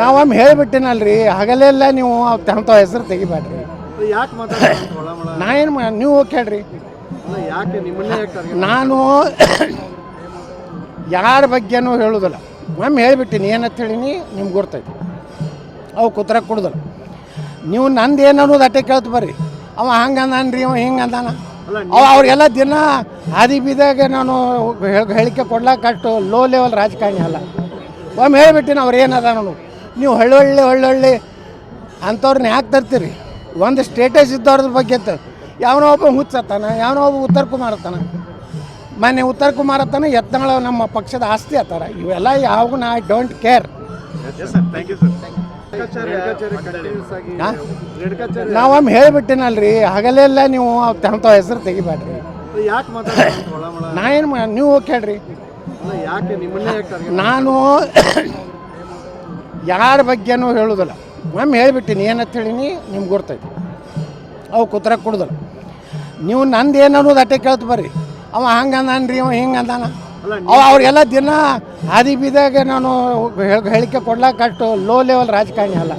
ನಾವೊಮ್ಮೆ ಹೇಳಿಬಿಟ್ಟಿನಲ್ರಿ. ಹಗಲೆಲ್ಲ ನೀವು ತಂತ ಹೆಸರು ತೆಗಿಬೇಡ್ರಿ ಯಾಕೆ ಮಾತಾಡ್ತಾರೆ ಒಳಮಳ ನಾ ಏನು ನೀವು ಹೋಗಿ ಕೇಳ್ರಿ. ಯಾಕೆ ನಿಮ್ಮನ್ನೇ ಯಾಕೆ ನಾನು ಯಾರ ಬಗ್ಗೆನೂ ಹೇಳೋದಿಲ್ಲ. ಒಮ್ಮೆ ಹೇಳಿಬಿಟ್ಟಿನಿ ಏನಂತ ಹೇಳಿನಿ ನಿಮ್ಗೆ ಗೊತ್ತೈತಿ ಅವು ಕುತ್ರ ಕೊಡೋದಿಲ್ಲ. ನೀವು ನಂದು ಏನು ಅನ್ನೋದು ಅಟ್ಟೆ ಕೇಳ್ತು ಬರ್ರಿ. ಅವ ಹಂಗೆ ರೀ ಅವ ಹಿಂಗೆ ಅಂದಾನ. ಅಲ್ಲ, ಅವ ಅವ್ರಿಗೆಲ್ಲ ದಿನ ಹಾದಿ ಬೀದಾಗ ನಾನು ಹೇಳಿಕೆ ಕೊಡ್ಲಾಕಷ್ಟು ಲೋ ಲೆವೆಲ್ ರಾಜಕಾರಣಿ ಅಲ್ಲ. ಒಮ್ಮೆ ಹೇಳ್ಬಿಟ್ಟಿನಿ ಅವ್ರು ಏನದ ನಾನು ನೀವು ಹಳ್ಳೊಳ್ಳಿ ಹಳ್ಳೊಳ್ಳಿ ಅಂಥವ್ರನ್ನ ಯಾಕೆ ತರ್ತೀರಿ? ಒಂದು ಸ್ಟೇಟಸ್ ಇದ್ದವ್ರದ್ರ ಬಗ್ಗೆ ಯಾವನೋ ಒಬ್ಬ ಹುಚ್ಚತ್ತಾನ ಯಾವನೋ ಒಬ್ಬ ಉತ್ತರ ಕುಮಾರ್ ಅತ್ತಾನ ಮೊನ್ನೆ ಉತ್ತರ ಕುಮಾರ್ ಅತ್ತಾನ ಯತ್ನಾಳ ನಮ್ಮ ಪಕ್ಷದ ಆಸ್ತಿ ಆತಾರ ಇವೆಲ್ಲ ಯಾವಾಗೂ ನಾ I don't care you sir thank ನಾವೊಮ್ಮೆ ಹೇಳಿಬಿಟ್ಟಿನಲ್ರಿ ಹಗಲೆಲ್ಲ ನೀವು ಅಂತ ಹೆಸರು ತೆಗಿಬೇಡ್ರಿ ಯಾಕೆ ಮಾತಾಡ್ತಾರೆ ಒಳಮಳ? ನಾ ಏನು ನೀವು ಹೋಗಿ ಕೇಳ್ರಿ. ಯಾಕೆ ನಿಮ್ಮನ್ನೇ ನಾನು ಯಾರ ಬಗ್ಗೆನೂ ಹೇಳೋದಿಲ್ಲ. ಒಮ್ಮೆ ಹೇಳಿಬಿಟ್ಟಿನಿ ಏನಂತ ಹೇಳಿನಿ ನಿಮ್ಗೆ ಗೊತ್ತೈತಿ. ಅವು ಕುತ್ರ ಕೊಡೋದಿಲ್ಲ. ನೀವು ನಂದು ಏನು ಅನ್ನೋದು ಅಟ್ಟೆ ಕೇಳ್ತು ಬರ್ರಿ. ಅವ ಹಂಗೆ ರೀ ಅವ ಹಿಂಗೆ ಅಂದಾನ. ಅವ್ರಿಗೆಲ್ಲ ದಿನ ಹಾದಿ ಬೀದಾಗೆ ನಾನು ಹೇಳಿಕೆ ಹೇಳಿಕೆ ಕೊಡ್ಲಾಕಷ್ಟು ಲೋ ಲೆವೆಲ್ ರಾಜಕಾರಣಿ ಅಲ್ಲ.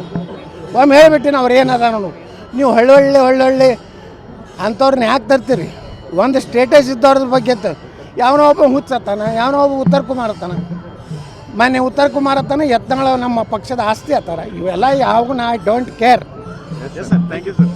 ಒಮ್ಮೆ ಹೇಳಿಬಿಟ್ಟಿನಿ ಅವ್ರು ಏನದ ನಾನು ನೀವು ಒಳ್ಳೊಳ್ಳೆ ಒಳ್ಳೊಳ್ಳೆ ಅಂಥವ್ರನ್ನ ಯಾಕೆ ತರ್ತೀರಿ? ಒಂದು ಸ್ಟೇಟಸ್ ಇದ್ದವ್ರದ್ರ ಬಗ್ಗೆ ಯಾವನೋ ಒಬ್ಬ ಹುಚ್ಚತ್ತಾನ ಯಾವನೋ ಒಬ್ಬ ಉತ್ತರ ಕುಮಾರ್ ಅತ್ತಾನ ಮೊನ್ನೆ ಉತ್ತರ ಕುಮಾರ್ ಅತ್ತಾನ ಯತ್ನಾಳ ನಮ್ಮ ಪಕ್ಷದ ಆಸ್ತಿ ಆತಾರ. ಇವೆಲ್ಲ ಯಾವಾಗ I don't care thank you sir.